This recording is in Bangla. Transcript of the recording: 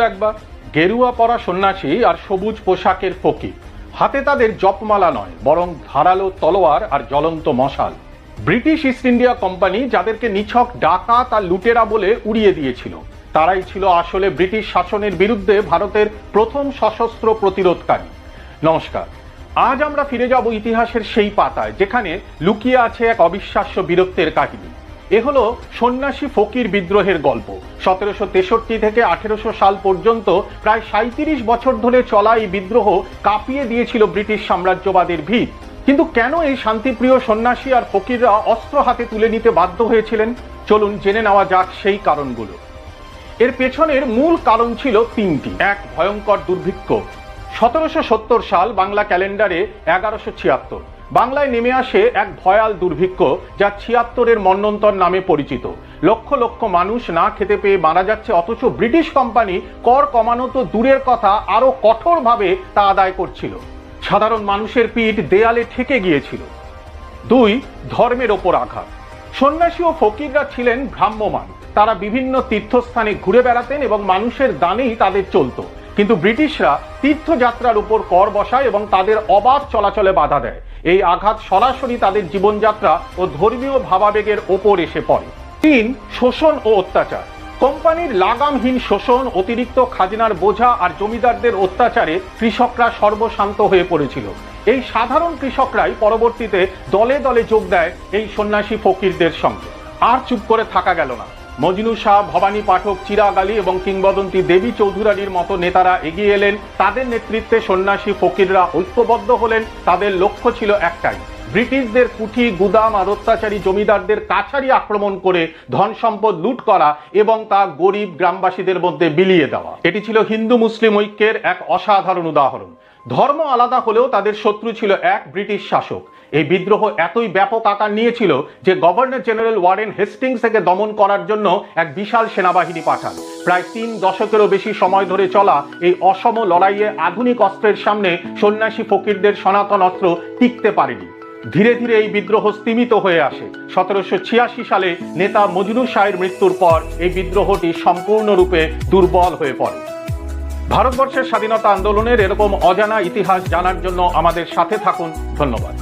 একবার গেরুয়া পরা সন্ন্যাসী আর সবুজ পোশাকের ফকির। হাতে তাদের জপমালা নয়, বরং ধারালো তলোয়ার আর জ্বলন্ত মশাল। ব্রিটিশ ইস্ট ইন্ডিয়া কোম্পানি যাদেরকে নিছক ডাকাত আর লুটেরা বলে উড়িয়ে দিয়েছিল, তারাই ছিল আসলে ব্রিটিশ শাসনের বিরুদ্ধে ভারতের প্রথম সশস্ত্র প্রতিরোধকারী। নমস্কার, আজ আমরা ফিরে যাব ইতিহাসের সেই পাতায়, যেখানে লুকিয়ে আছে এক অবিশ্বাস্য বীরত্বের কাহিনী। এ হলো সন্ন্যাসী ফকির বিদ্রোহের গল্প। সতেরোশো তেষট্টি থেকে আঠেরোশো সাল পর্যন্ত প্রায় সাঁত্রিশ বছর ধরে চলা এই বিদ্রোহ কাঁপিয়ে দিয়েছিল ব্রিটিশ সাম্রাজ্যবাদের ভিত। কিন্তু কেন এই শান্তিপ্রিয় সন্ন্যাসী আর ফকিররা অস্ত্র হাতে তুলে নিতে বাধ্য হয়েছিলেন? চলুন জেনে নেওয়া যাক সেই কারণগুলো। এর পেছনের মূল কারণ ছিল তিনটি। এক, ভয়ঙ্কর দুর্ভিক্ষ। সতেরোশো সত্তর সাল বাংলা ক্যালেন্ডারে এগারোশো ছিয়াত্তর। বাংলায় নেমে আসে এক ভয়াল দুর্ভিক্ষ যা ছিয়াত্তরের মন্নন্তর নামে পরিচিত। লক্ষ লক্ষ মানুষ না খেতে পেয়ে মারা যাচ্ছে, অথচ ব্রিটিশ কোম্পানি কর কমানো তো দূরের কথা আরও কঠোরভাবে তা আদায় করছিল। সাধারণ মানুষের পিঠ দেয়ালে ঠেকে গিয়েছিল। দুই, ধর্মের ওপর আঘাত। সন্ন্যাসী ও ফকিররা ছিলেন ভ্রাম্যমান তারা বিভিন্ন তীর্থস্থানে ঘুরে বেড়াতেন এবং মানুষের দানেই তাদের চলতো। কিন্তু ব্রিটিশরা তীর্থযাত্রার উপর কর বসায় এবং তাদের অবাধ চলাচলে বাধা দেয়। এই আঘাত সরাসরি তাদের জীবনযাত্রা ও ধর্মীয় ভাবাবেগের ওপর এসে পড়ে। তিন শোষণ ও অত্যাচার। কোম্পানির লাগামহীন শোষণ, অতিরিক্ত খাজনার বোঝা আর জমিদারদের অত্যাচারে কৃষকরা সর্বশান্ত হয়ে পড়েছিল। এই সাধারণ কৃষকরাই পরবর্তীতে দলে দলে যোগ দেয় এই সন্ন্যাসী ফকিরদের সঙ্গে। আর চুপ করে থাকা গেল না। মজনু শাহ, ভবানী পাঠক চিরাগ আলী এবং কিংবদন্তি দেবী চৌধুরানীর মতো নেতারা এগিয়ে এলেন। তাদের নেতৃত্বে সন্ন্যাসী ফকিররা ঐক্যবদ্ধ হলেন। তাদের লক্ষ্য ছিল একটাই ব্রিটিশদের কুঠি, গুদাম আর অত্যাচারী জমিদারদের কাছারি আক্রমণ করে ধন সম্পদ লুট করা এবং তা গরিব গ্রামবাসীদের মধ্যে বিলিয়ে দেওয়া। এটি ছিল হিন্দু মুসলিম ঐক্যের এক অসাধারণ উদাহরণ। ধর্ম আলাদা হলেও তাদের শত্রু ছিল এক ব্রিটিশ শাসক। এই বিদ্রোহ এতই ব্যাপক আকার নিয়েছিল যে গভর্নর জেনারেল ওয়ারেন হেস্টিংস থেকে দমন করার জন্য এক বিশাল সেনাবাহিনী পাঠান। প্রায় তিন দশকেরও বেশি সময় ধরে চলা এই অসম লড়াইয়ে আধুনিক অস্ত্রের সামনে সন্ন্যাসী ফকিরদের সনাতন অস্ত্র টিকতে পারেনি। ধীরে ধীরে এই বিদ্রোহ স্তিমিত হয়ে আসে। সতেরোশো ছিয়াশি সালে নেতা মজনু শাহের মৃত্যুর পর এই বিদ্রোহটি সম্পূর্ণরূপে দুর্বল হয়ে পড়ে। ভারতবর্ষের স্বাধীনতা আন্দোলনের এরকম অজানা ইতিহাস জানার জন্য আমাদের সাথে থাকুন। ধন্যবাদ।